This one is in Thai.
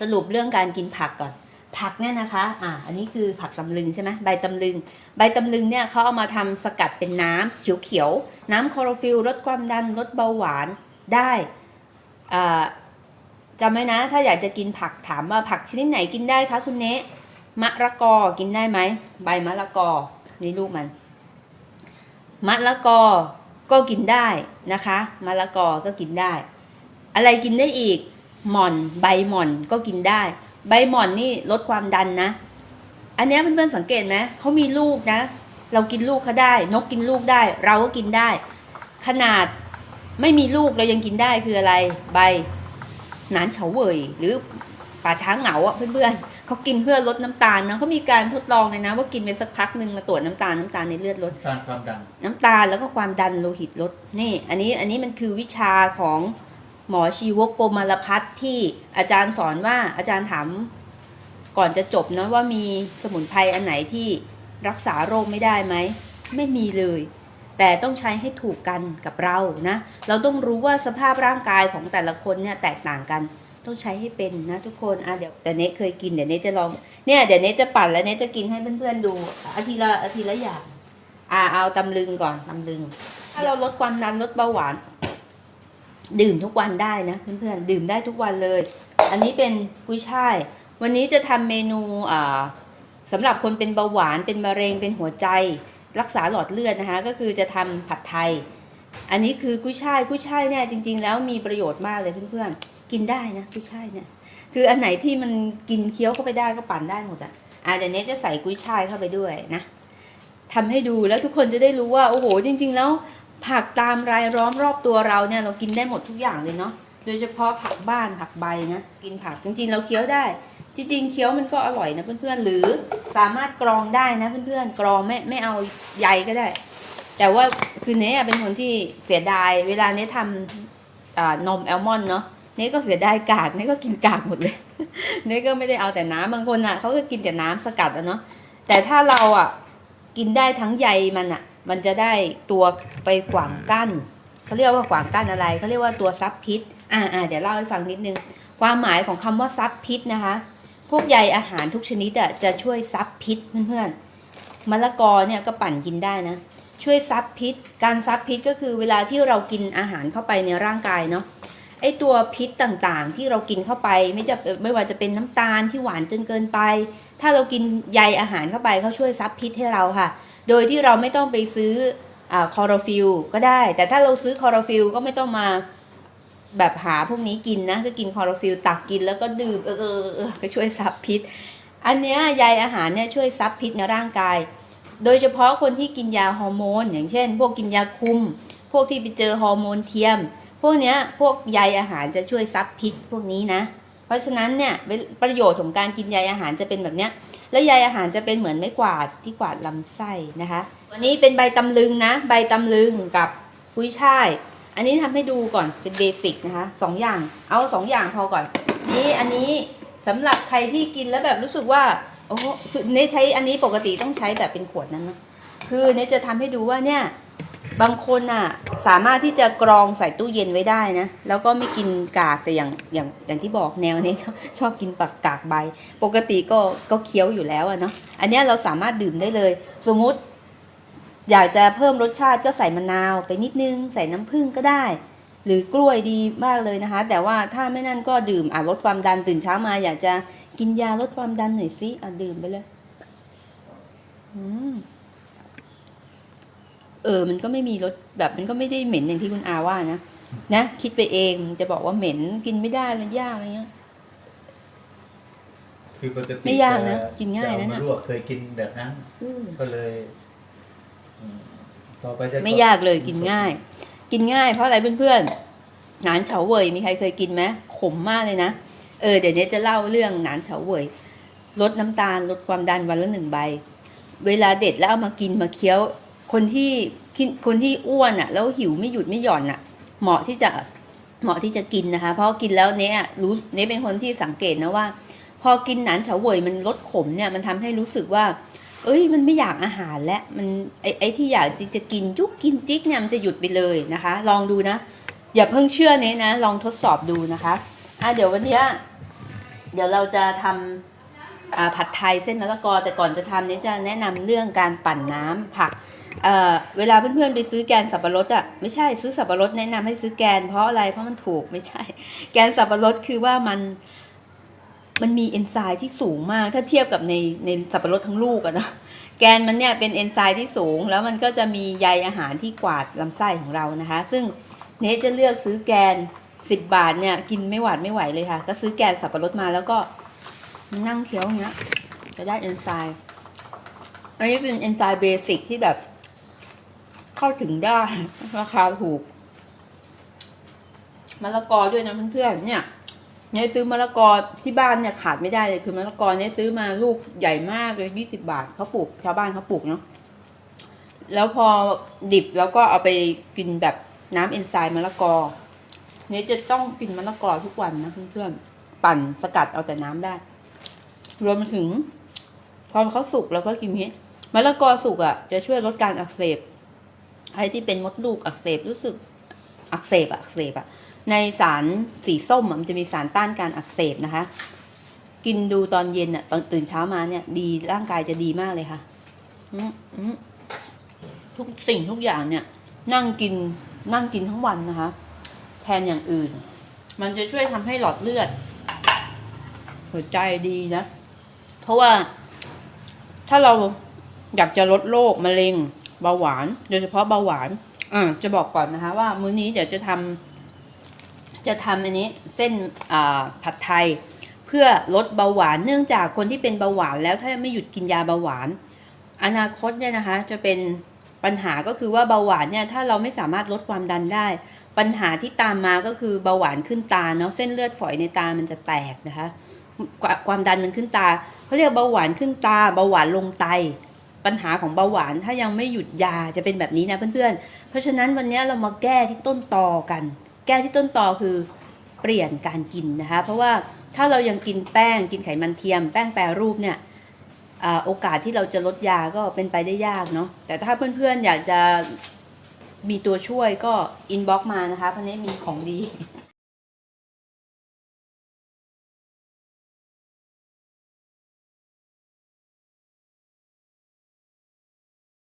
สรุปเรื่องการกินผักก่อน ผักเนี่ยนะคะอ่าอันนี้คือผักตำลึงใช่ไหมใบตำลึง ใบตำลึงเนี่ยเขาเอามาทำสกัดเป็นน้ำเขียวๆน้ำคลอโรฟิลลดความดันลดเบาหวานได้อ่าจำไว้นะ ถ้าอยากจะกินผักถามว่าผักชนิดไหนกินได้คะคุณเนะมะละกอกินได้ไหมใบมะละกอนี่ลูกมันมะละกอก็กินได้นะคะมะละกอก็กินได้ อะไรกินได้อีก หม่อนใบหม่อนก็กินได้ ใบหม่อนนี่ลดความดันนะ อันเนี้ยเพื่อนๆสังเกตไหมเขามีลูกนะ เรากินลูกเขาได้ นกกินลูกได้ เราก็กินได้ ขนาดไม่มีลูกเรายังกินได้คืออะไร ใบหนานเฉาเว่ยหรือป่าช้างเหงาอะเพื่อนๆเขากินเพื่อลดน้ำตาลนะเขามีการทดลองเลยนะ ว่ากินไปสักพักหนึ่งมาตรวจน้ำตาลน้ำตาลในเลือดลดการความดันน้ำตาลแล้วก็ความดันโลหิตลดนี่ อันนี้อันนี้มันคือวิชาของ หมอชีวกโกมารพัฒน์ที่อาจารย์สอนว่าอาจารย์ถามก่อนจะจบนะว่ามีสมุนไพรอันไหนที่รักษาโรคไม่ได้ไหม ไม่มีเลย แต่ต้องใช้ให้ถูกกันกับเรานะ เราต้องรู้ว่าสภาพร่างกายของแต่ละคนเนี่ยแตกต่างกัน ต้องใช้ให้เป็นนะทุกคนอะเดี๋ยวแต่เนทเคยกินเดี๋ยวเนทจะลองเนี่ยเดี๋ยวเนทจะปั่นแล้วเนทจะกินให้เพื่อนๆดูอาทีละอาทีละอย่างอ่าเอาตำลึงก่อนตำลึง ถ้าเราลดความดันลดเบาหวาน ดื่มทุกวันได้นะเพื่อนๆดื่มได้ทุกวันเลย อันนี้เป็นกุ้ยช่าย วันนี้จะทำเมนูอ่าสำหรับคนเป็นเบาหวานเป็นมะเร็งเป็นหัวใจ รักษาหลอดเลือดนะคะ ก็คือจะทำผัดไทย อันนี้คือกุ้ยช่ายกุ้ยช่ายเนี่ยจริง ๆ แล้วมีประโยชน์มากเลยเพื่อนๆกินได้นะกุ้ยช่ายเนี่ยคืออันไหนที่มันกินเคี้ยวเข้าไปได้ก็ปั่นได้หมดอะอะเดี๋ยวนี้จะใส่กุ้ยช่ายเข้าไปด้วยนะทำให้ดูแล้วทุกคนจะได้รู้ว่าโอ้โหจริง ๆ แล้ว ผักตามรายล้อมรอบตัวเราเนี่ยเรากินได้หมดทุกอย่างเลยเนาะโดยเฉพาะผักบ้านผักใบนะกินผักจริงๆ เราเคี้ยวได้ จริงๆเคี้ยวมันก็อร่อยนะเพื่อนๆ หรือสามารถกรองได้นะเพื่อนๆกรองไม่ไม่เอาใยก็ได้ แต่ว่าคือเนี้เป็นคนที่เสียดาย เวลาเนี้ทำนมแอลมอนเนาะเนี้ก็เสียดายกากเนี้ก็กินกากหมดเลยเนี้ก็ไม่ได้เอาแต่น้ำบางคนอะเขาก็กินแต่น้ำสกัดอะเนาะแต่ถ้าเราอะกินได้ทั้งใยมันอะ่ะ มันจะได้ตัวไปขวางกั้นเขาเรียกว่าขวางกั้นอะไรเขาเรียกว่าตัวซับพิษอ่าอ่าเดี๋ยวเล่าให้ฟังนิดนึง ความหมายของคำว่าซับพิษนะคะ พวกใยอาหารทุกชนิดอะจะช่วยซับพิษเพื่อนๆมะละกอเนี่ยก็ปั่นกินได้นะ ช่วยซับพิษ การซับพิษก็คือเวลาที่เรากินอาหารเข้าไปในร่างกายเนาะไอตัวพิษต่างๆ ที่เรากินเข้าไปไม่จะไม่ว่าจะเป็นน้ำตาลที่หวานจนเกินไป ถ้าเรากินใยอาหารเข้าไปเขาช่วยซับพิษให้เราค่ะ โดยที่เราไม่ต้องไปซื้ออคอโรฟิลก็ได้ แต่ถ้าเราซื้อคอโรฟิลก็ไม่ต้องมาแบบหาพวกนี้กินนะก็กินคอโรฟิลตักกินแล้วก็ดื่มเออเออเออก็ช่วยซับพิษ อันเนี้ยใยอาหารเนี่ยช่วยซับพิษในร่างกาย โดยเฉพาะคนที่กินยาฮอร์โมน อย่างเช่น พวกกินยาคุม พวกที่ไปเจอฮอร์โมนเทียม พวกเนี้ยพวกใยอาหารจะช่วยซับพิษพวกนี้นะ เพราะฉะนั้นเนี่ยประโยชน์ของการกินใยอาหารจะเป็นแบบเนี้ย แล้วใยอาหารจะเป็นเหมือนไม้กวาดที่กวาดลำไส้นะคะวันนี้เป็นใบตำลึงนะ ใบตำลึงกับกุ้ยช่าย อันนี้ทำให้ดูก่อนเป็นเบสิกนะคะสองอย่างเอาสองอย่างพอก่อน นี่อันนี้สำหรับใครที่กินแล้วแบบรู้สึกว่าโอ้คือเนใช้อันนี้ปกติต้องใช้แบบเป็นขวดนั้นนะคือเนจะทำให้ดูว่าเนี่ย บางคนอะสามารถที่จะกรองใส่ตู้เย็นไว้ได้นะ แล้วก็ไม่กินกากแต่อย่างอย่างอย่างที่บอกแนวนี้ชอบชอบกินปักกากใบ ปกติก็ก็เคี้ยวอยู่แล้วอะเนาะอันนี้เราสามารถดื่มได้เลย สมมุติ อยากจะเพิ่มรสชาติก็ใส่มะนาวไปนิดนึง ใส่น้ำผึ้งก็ได้ หรือกล้วยดีมากเลยนะคะ แต่ว่าถ้าไม่นั่นก็ดื่มอะลดความดันตื่นเช้ามา อยากจะกินยาลดความดันหน่อยสิอะดื่มไปเลย อืม เออ มันก็ไม่มีรสแบบมันก็ไม่ได้เหม็นอย่างที่คุณอาว่านะนะคิดไปเองจะบอกว่าเหม็นกินไม่ได้มันยากอะไรเงี้ย คือปกติไม่ยากนะจกินง่ายนะเนี่ยจเอมลวกเคยกินแบบนั้นอืมก็เลยอืมต่อไปจะไม่ยากเลยกินง่าย กินง่ายเพราะอะไรเพื่อนๆหนานเฉาเว่ยมีใครเคยกินไหมขมมากเลยนะเออเดี๋ยวนี้จะเล่าเรื่องหนานเฉาเว่ยลดน้ำตาลลดความดันวันละหนึ่งใบ เวลาเด็ดแล้วเอามากินมาเคี้ยว คนที่คนที่อ้วนอะ แล้วหิวไม่หยุดไม่หย่อนอะ เหมาะที่จะเหมาะที่จะกินนะคะ เพราะกินแล้วเนี้ยรู้เนี้ยเป็นคนที่สังเกตนะว่า พอกินหนานเฉาเวยมันลดขมเนี่ยมันทำให้รู้สึกว่า เอ้ย มันไม่อยากอาหารแล้วมันไอไอที่อยากจะจะกินจุกกินจิกเนี่ยมันจะหยุดไปเลยนะคะ ลองดูนะ อย่าเพิ่งเชื่อเนี้ยนะ ลองทดสอบดูนะคะอะเดี๋ยววันนี้เดี๋ยวเราจะทำอ่าผัดไทยเส้นมะละกอแต่ก่อนจะทำเนี่ยจะแนะนำเรื่องการปั่นน้ำผัก เอ่อเวลาเพื่อนๆไปซื้อแกนสับปะรดอะไม่ใช่ซื้อสับปะรดแนะนำให้ซื้อแกนเพราะอะไรเพราะมันถูกไม่ใช่ แกนสับปะรดคือว่ามันมันมีเอนไซม์ที่สูงมาก ถ้าเทียบกับในในสับปะรดทั้งลูกอะนะแกนมันเนี่ยเป็นเอนไซม์ที่สูง แล้วมันก็จะมีใยอาหารที่กวาดลำไส้ของเรานะคะ ซึ่งเนทจะเลือกซื้อแกนสิบบาทเนี่ยกินไม่หวาดไม่ไหวเลยค่ะ ก็ซื้อแกนสับปะรดมาแล้วก็นั่งเคี้ยวอย่างเงี้ยจะได้เอนไซม์อันนี้เป็นเอนไซม์เบสิกที่แบบ เข้าถึงได้ราคาถูกมะละกอด้วยนะเพื่อนๆเนี่ยเนี่ยซื้อมะละกอที่บ้านเนี่ยขาดไม่ได้เลยคือมะละกอเนี่ยซื้อมาลูกใหญ่มากเลยยี่สิบาทเขาปลูกชาวบ้านเขาปลูกเนาะแล้วพอดิบแล้วก็เอาไปกินแบบน้ำเอนไซม์มะละกอ เนี่ยจะต้องกินมะละกอทุกวันนะเพื่อนๆปั่นสกัดเอาแต่น้ำได้ รวมถึง พอเขาสุกเราก็กินนี้มะละกอสุกอะจะช่วยลดการอักเสบ ใครที่เป็นมดลูกอักเสบรู้สึกอักเสบอักเสบอะในสารสีส้มมันจะมีสารต้านการอักเสบนะคะ กินดูตอนเย็นอะตอนตื่นเช้ามาเนี่ย ดีร่างกายจะดีมากเลยค่ะทุกสิ่งทุกอย่างเนี่ย นั่งกินนั่งกินทั้งวันนะคะ แทนอย่างอื่น มันจะช่วยทำให้หลอดเลือด หัวใจดีนะ เพราะว่าถ้าเราอยากจะลดโรคมะเร็ง เบาหวาน โดยเฉพาะเบาหวานอ่าจะบอกก่อนนะคะ ว่ามื้อนี้เดี๋ยวจะทำจะทำอันนี้เส้นอ่าผัดไทย เพื่อลดเบาหวานเนื่องจากคนที่เป็นเบาหวานแล้วถ้าไม่หยุดกินยาเบาหวาน อนาคตเนี่ยนะคะ จะเป็นปัญหาก็คือว่าเบาหวานเนี่ยถ้าเราไม่สามารถลดความดันได้ ปัญหาที่ตามมาก็คือเบาหวานขึ้นตาเนาะเส้นเลือดฝอยในตามันจะแตกนะคะความดันมันขึ้นตาเขาเรียกเบาหวานขึ้นตา เบาหวานลงไต ปัญหาของเบาหวานถ้ายังไม่หยุดยาจะเป็นแบบนี้นะเพื่อนๆ เพราะฉะนั้นวันนี้เรามาแก้ที่ต้นตอกัน แก้ที่ต้นตอคือเปลี่ยนการกินนะคะ เพราะว่าถ้าเรายังกินแป้งกินไขมันเทียม แป้งแปรรูปเนี่ยอโอกาสที่เราจะลดยาก็เป็นไปได้ยากเนาะแต่ถ้าเพื่อนๆอยากจะมีตัวช่วยก็อินบ็อกมานะคะเพราะนี้มีของดี